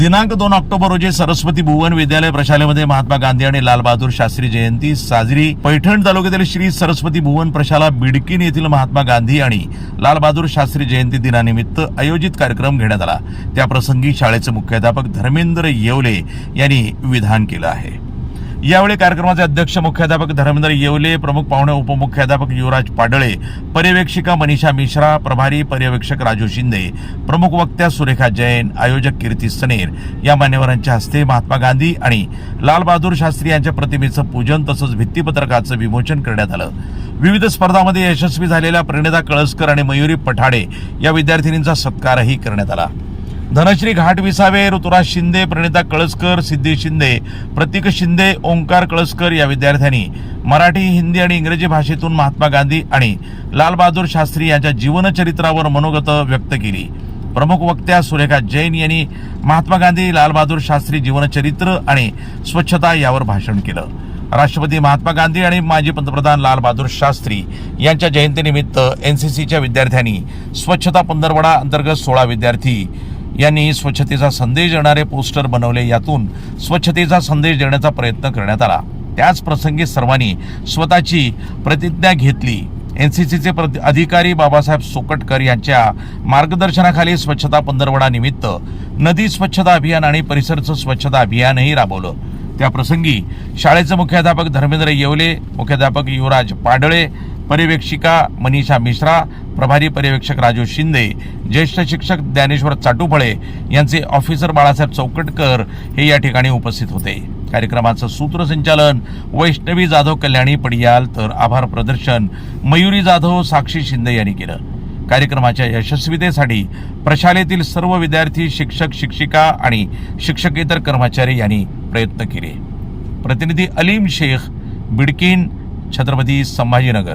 दिनांक दोन ऑक्टोबर रोजी सरस्वती भुवन विद्यालय प्रशालेमध्ये महात्मा गांधी आणि लालबहादूर शास्त्री जयंती साजरी. पैठण तालुक्यातील श्री सरस्वती भुवन प्रशाला बिडकीन येथील महात्मा गांधी आणि लालबहादूर शास्त्री जयंती दिनानिमित्त आयोजित कार्यक्रम घेण्यात आला. त्याप्रसंगी शाळेचे मुख्याध्यापक धर्मेंद्र येवले यांनी विधान केलं आहे. यावेळी कार्यक्रमाचे अध्यक्ष मुख्याध्यापक धर्मेंद्र येवले प्रमुख पाहुणे उपमुख्याध्यापक युवराज पाडळे पर्यवेक्षिका मनीषा मिश्रा प्रभारी पर्यवेक्षक राजू शिंदे प्रमुख वक्त्या सुरेखा जैन आयोजक कीर्ती सनेर या मान्यवरांच्या हस्ते महात्मा गांधी आणि लालबहादूर शास्त्री यांच्या प्रतिमेचं पूजन तसंच भित्तीपत्रकाचं विमोचन करण्यात आलं. विविध स्पर्धांमध्ये यशस्वी झालेल्या प्रणिता कळसकर आणि मयुरी पठाडे या विद्यार्थिनींचा सत्कारही करण्यात आला. धनश्री घाट विसावे ऋतुराज शिंदे प्रणिता कळसकर सिद्धी शिंदे प्रतीक शिंदे ओंकार कळसकर या विद्यार्थ्यांनी मराठी हिंदी आणि इंग्रजी भाषेतून महात्मा गांधी आणि लालबहादूर शास्त्री यांच्या जीवनचरित्रावर मनोगत व्यक्त केली. प्रमुख वक्त्या सुरेखा जैन यांनी महात्मा गांधी लालबहादूर शास्त्री जीवनचरित्र आणि स्वच्छता यावर भाषण केलं. राष्ट्रपती महात्मा गांधी आणि माजी पंतप्रधान लालबहादूर शास्त्री यांच्या जयंतीनिमित्त एन सी सीच्या विद्यार्थ्यांनी स्वच्छता पंधरवडा अंतर्गत सोळा विद्यार्थी यांनी स्वच्छतेचा संदेश देणारे पोस्टर बनवले यातून स्वच्छतेचा संदेश देण्याचा प्रयत्न करण्यात आला. त्याच प्रसंगी सर्वांनी स्वतःची प्रतिज्ञा घेतली. एनसीसीचे अधिकारी बाबासाहेब सोकटकर यांच्या मार्गदर्शनाखाली स्वच्छता पंधरवडा निमित्त नदी स्वच्छता अभियान आणि परिसरचं स्वच्छता अभियानही राबवलं. त्या प्रसंगी शाळेचे मुख्याध्यापक धर्मेंद्र येवले मुख्याध्यापक युवराज पाडळे पर्यवेक्षिका मनीषा मिश्रा प्रभारी पर्यवेक्षक राजू शिंदे ज्येष्ठ शिक्षक ज्ञानेश्वर चाटुफळे यांचे ऑफिसर बाळासाहेब चौकटकर हे या ठिकाणी उपस्थित होते. कार्यक्रमाचं सूत्रसंचालन वैष्णवी जाधव कल्याणी पडियाल तर आभार प्रदर्शन मयुरी जाधव साक्षी शिंदे यांनी केलं. कार्यक्रमाच्या यशस्वीतेसाठी प्रशालेतील सर्व विद्यार्थी शिक्षक शिक्षिका आणि शिक्षकेतर कर्मचारी यांनी प्रयत्न केले. प्रतिनिधी Alim Shaikh Bidkin Chhatrapati Sambhajinagar.